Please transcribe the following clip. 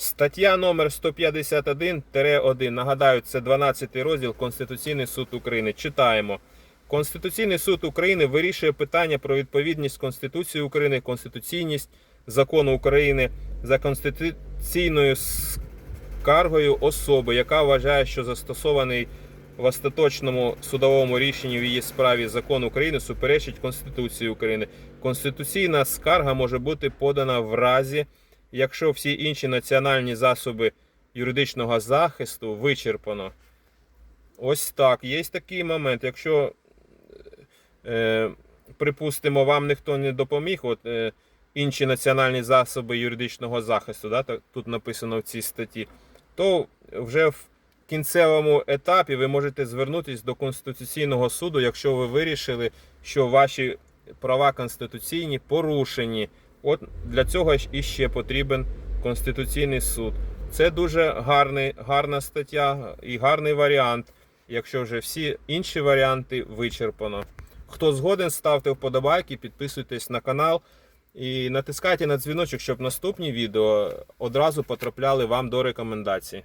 Стаття номер 151-1. Нагадаю, це 12 розділ Конституційний суд України. Читаємо. Конституційний суд України вирішує питання про відповідність Конституції України, конституційність закону України за конституційною скаргою особи, яка вважає, що застосований в остаточному судовому рішенні в її справі закон України суперечить Конституції України. Конституційна скарга може бути подана в разі, якщо всі інші національні засоби юридичного захисту вичерпано. Ось так. Є такий момент. Якщо, е, припустимо, вам ніхто не допоміг, от е, інші національні засоби юридичного захисту, да, так, тут написано в цій статті, то вже в кінцевому етапі ви можете звернутися до Конституційного суду, якщо ви вирішили, що ваші права конституційні порушені. От для цього іще потрібен Конституційний суд. Це дуже гарний, гарна стаття і гарний варіант, якщо вже всі інші варіанти вичерпано. Хто згоден, ставте вподобайки, підписуйтесь на канал і натискайте на дзвіночок, щоб наступні відео одразу потрапляли вам до рекомендацій.